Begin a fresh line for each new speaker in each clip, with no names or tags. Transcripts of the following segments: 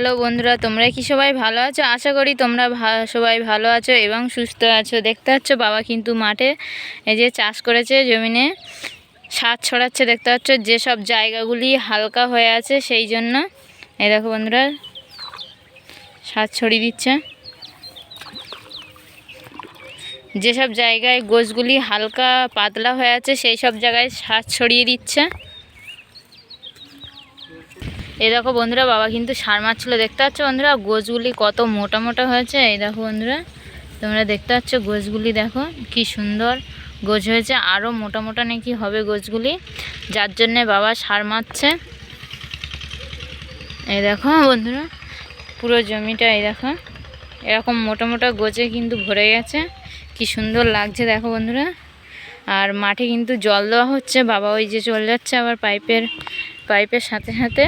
Hello বন্ধুরা, তোমরা কি সবাই ভালো আছো? আশা করি তোমরা সবাই ভালো আছো এবং সুস্থ আছো। দেখতে পাচ্ছ, বাবা কিন্তু মাঠে এই যে চাষ করেছে জমিনে, সার ছড়াচ্ছে। দেখতে পাচ্ছ যেসব জায়গাগুলি হালকা হয়ে আছে সেই জন্য। এই দেখো বন্ধুরা, সার ছড়িয়ে দিচ্ছে। যেসব জায়গায় গোছগুলি হালকা পাতলা হয়ে আছে, সেই সব জায়গায় সার ছড়িয়ে দিচ্ছে। এই দেখো বন্ধুরা, বাবা কিন্তু সার মারছিল। দেখতে পাচ্ছ বন্ধুরা, গোছগুলি কত মোটা মোটা হয়েছে। এই দেখো বন্ধুরা, তোমরা দেখতে পাচ্ছ গোছগুলি দেখো কি সুন্দর গোছ হয়েছে। আরও মোটা মোটা নাকি হবে গোছগুলি, যার জন্যে বাবা সার মারছে। এই দেখো বন্ধুরা, পুরো জমিটা এই দেখো, এরকম মোটা মোটা গোছে কিন্তু ভরে গেছে। কি সুন্দর লাগছে দেখো বন্ধুরা। আর মাঠে কিন্তু জল দেওয়া হচ্ছে, বাবা ওই যে চলে যাচ্ছে আবার পাইপের পাইপের সাথে সাথে।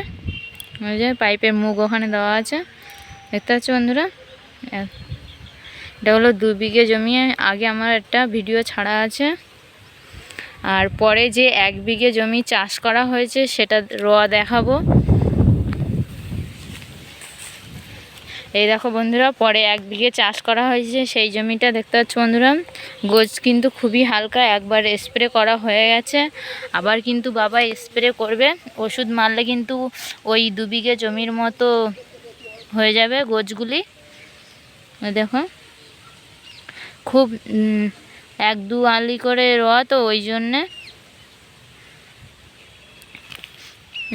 ওই যে পাইপের মুখ ওখানে দেওয়া আছে। দেখতে পাচ্ছ বন্ধুরা? এটা হলো দু বিঘে জমি। আগে আমার একটা ভিডিও ছাড়া আছে। আর পরে যে এক বিঘে জমি চাষ করা হয়েছে, সেটা রোয়া দেখাবো। এই দেখো বন্ধুরা, পরে এক বিঘে চাষ করা হয়েছে, সেই জমিটা দেখতে পাচ্ছ বন্ধুরা। গোছ কিন্তু খুবই হালকা, একবার স্প্রে করা হয়ে গেছে। আবার কিন্তু বাবা স্প্রে করবে, ওষুধ মারলে কিন্তু ওই দু বিঘে জমির মতো হয়ে যাবে গোছগুলি। ওই দেখো, খুব এক দু আলি করে রোয়া তো ওই জন্যে।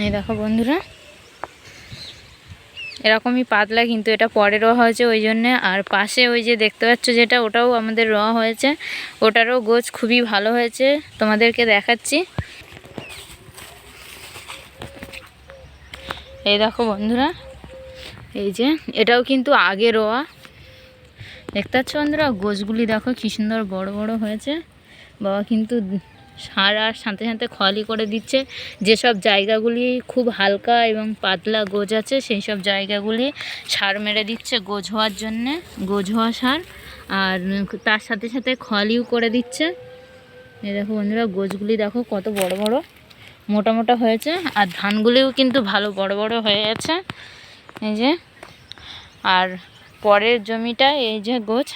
এই দেখো বন্ধুরা এরকমই পাতলা, কিন্তু এটা পরে রোয়া হয়েছে ওই জন্যে। আর পাশে ওই যে দেখতে পাচ্ছ যেটা, ওটাও আমাদের রোয়া হয়েছে। ওটারও গোছ খুবই ভালো হয়েছে। তোমাদেরকে দেখাচ্ছি। এই দেখো বন্ধুরা, এই যে এটাও কিন্তু আগে রোয়া। দেখতে পাচ্ছ বন্ধুরা, গোছগুলি দেখো কি সুন্দর বড় বড় হয়েছে। বাবা কিন্তু সার সাথে সাথে খলি করে দিচ্ছে। যেসব জায়গাগুলি খুব হালকা এবং পাতলা গোজ আছে, সেই সব জায়গাগুলি সার মেরে দিচ্ছে গোজ হওয়ার জন্যে, গোজ হওয়া সার। আর তার সাথে সাথে খলিও করে দিচ্ছে। এই দেখো বন্ধুরা গোছগুলি দেখো কত বড় বড়, মোটা মোটা হয়েছে। আর ধানগুলিও কিন্তু ভালো বড় বড় হয়ে গেছে। এই যে, আর পরের জমিটা, এই যে গোছ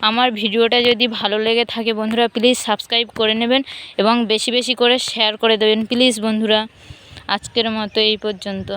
আমার ভিডিওটা যদি ভালো লেগে থাকে বন্ধুরা প্লিজ সাবস্ক্রাইব করে নেবেন এবং বেশি বেশি করে শেয়ার করে দেবেন প্লিজ বন্ধুরা। আজকের মতো এই পর্যন্ত।